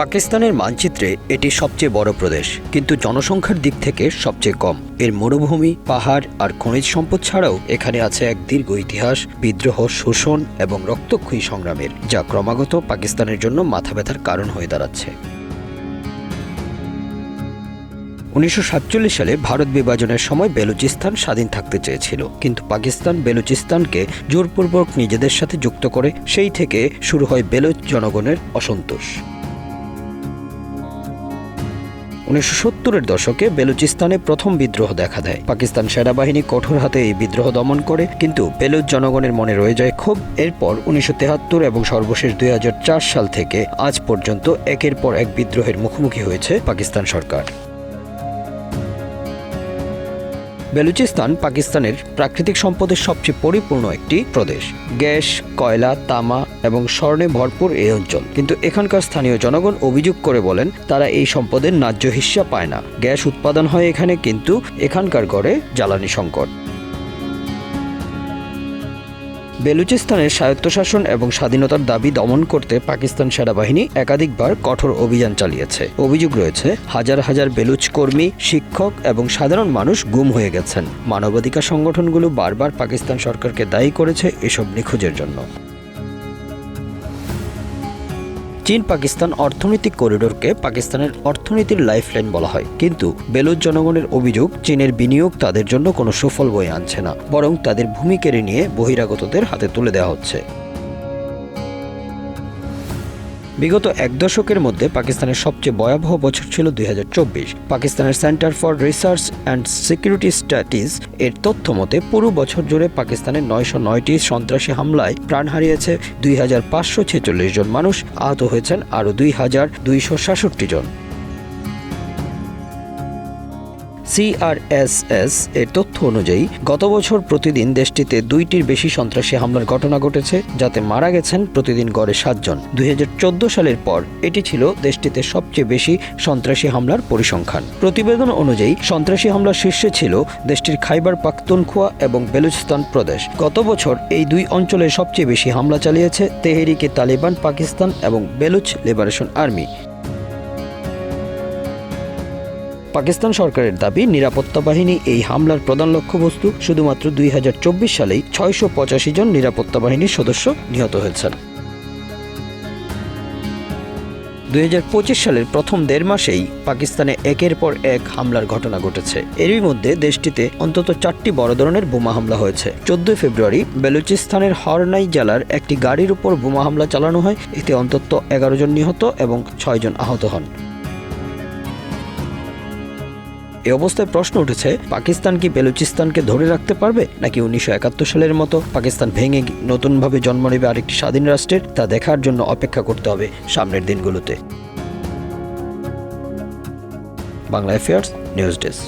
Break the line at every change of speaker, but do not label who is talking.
পাকিস্তানের মানচিত্রে এটি সবচেয়ে বড় প্রদেশ, কিন্তু জনসংখ্যার দিক থেকে সবচেয়ে কম। এর মরুভূমি, পাহাড় আর খনিজ সম্পদ ছাড়াও এখানে আছে এক দীর্ঘ ইতিহাস, বিদ্রোহ, শোষণ এবং রক্তক্ষয়ী সংগ্রামের, যা ক্রমাগত পাকিস্তানের জন্য মাথা ব্যথার কারণ হয়ে দাঁড়াচ্ছে। উনিশশো সাতচল্লিশ সালে ভারত বিভাজনের সময় বেলুচিস্তান স্বাধীন থাকতে চেয়েছিল, কিন্তু পাকিস্তান বেলুচিস্তানকে জোরপূর্বক নিজেদের সাথে যুক্ত করে, সেই থেকে শুরু হয় বেলুচ জনগণের অসন্তোষ। উনিশশো সত্তরের দশকে বেলুচিস্তানে প্রথম বিদ্রোহ দেখা দেয়। পাকিস্তান সেনাবাহিনী কঠোর হাতে এই বিদ্রোহ দমন করে, কিন্তু বেলুচ জনগণের মনে রয়ে যায় ক্ষোভ। এরপর উনিশশো তেহাত্তর এবং সর্বশেষ দুই হাজার চার সাল থেকে আজ পর্যন্ত একের পর এক বিদ্রোহের মুখোমুখি হয়েছে পাকিস্তান সরকার। বেলুচিস্তান পাকিস্তানের প্রাকৃতিক সম্পদের সবচেয়ে পরিপূর্ণ একটি প্রদেশ। গ্যাস, কয়লা, তামা এবং স্বর্ণে ভরপুর এই অঞ্চল। কিন্তু এখানকার স্থানীয় জনগণ অভিযোগ করে বলেন, তারা এই সম্পদের ন্যায্য হিস্সা পায় না। গ্যাস উৎপাদন হয় এখানে, কিন্তু এখানকার গড়ে জ্বালানি সংকট। বেলুচিস্তানের স্বায়ত্তশাসন এবং স্বাধীনতার দাবি দমন করতে পাকিস্তান সেনাবাহিনী একাধিকবার কঠোর অভিযান চালিয়েছে। অভিযোগ রয়েছে, হাজার হাজার বেলুচ কর্মী, শিক্ষক এবং সাধারণ মানুষ গুম হয়ে গেছেন। মানবাধিকার সংগঠনগুলো বারবার পাকিস্তান সরকারকে দায়ী করেছে এসব নিখোঁজের জন্য। চীন পাকিস্তান অর্থনৈতিক করিডোরকে পাকিস্তানের অর্থনীতির লাইফলাইন বলা হয়। কিন্তু বেলুচ জনগণের অভিযোগ, চীনের বিনিয়োগ তাদের জন্য কোনো সুফল বয়ে আনছে না, বরং তাদের ভূমি কেড়ে নিয়ে বহিরাগতদের হাতে তুলে দেওয়া হচ্ছে। বিগত এক দশকের মধ্যে পাকিস্তানের সবচেয়ে ভয়াবহ বছর ছিল দুই হাজার চব্বিশ। পাকিস্তানের centre for research and security studies এর তথ্য মতে পুরো বছর জুড়ে পাকিস্তানের নয়শো নয়টি সন্ত্রাসী হামলায় প্রাণ হারিয়েছে দুই হাজার পাঁচশো ছেচল্লিশ জন মানুষ, আহত হয়েছেন আরও দুই হাজার দুইশো সাতষট্টি জন। সিআরএসএস এর তথ্য অনুযায়ী, গত বছর প্রতিদিন দেশটিতে দুইটির বেশি সন্ত্রাসী হামলার ঘটনা ঘটেছে, যাতে মারা গেছেন প্রতিদিন গড়ে সাতজন। দুই সালের পর, এটি ছিল দেশটিতে সবচেয়ে বেশি সন্ত্রাসী হামলার পরিসংখ্যান। প্রতিবেদন অনুযায়ী, সন্ত্রাসী হামলার শীর্ষে ছিল দেশটির খাইবার পাখতুনখোয়া এবং বেলুচিস্তান প্রদেশ। গত বছর এই দুই অঞ্চলে সবচেয়ে বেশি হামলা চালিয়েছে তেহরিকে তালিবান, পাকিস্তান এবং বেলুচ লিবারেশন আর্মি। পাকিস্তান সরকারের দাবি, নিরাপত্তা বাহিনী এই হামলার প্রধান লক্ষ্যবস্তু শুধুমাত্র দুই হাজার চব্বিশ সালেই ছয়শো পঁচাশি জন নিরাপত্তা বাহিনীর সদস্য নিহত হয়েছেন। দুই হাজার পঁচিশ সালের প্রথম দেড় মাসেই পাকিস্তানে একের পর এক হামলার ঘটনা ঘটেছে। এরই মধ্যে দেশটিতে অন্তত চারটি বড় ধরনের বোমা হামলা হয়েছে। চোদ্দই ফেব্রুয়ারি বেলুচিস্তানের হরনাই জেলার একটি গাড়ির উপর বোমা হামলা চালানো হয়। এতে অন্তত এগারো জন নিহত এবং ছয় জন আহত হন। এ অবস্থায় প্রশ্ন উঠেছে, পাকিস্তান কি বেলুচিস্তানকে ধরে রাখতে পারবে? নাকি উনিশশো একাত্তর সালের মতো পাকিস্তান ভেঙে নতুনভাবে জন্ম নেবে আরেকটি স্বাধীন রাষ্ট্রের? তা দেখার জন্য অপেক্ষা করতে হবে সামনের দিনগুলোতে। Bangla affairs news desk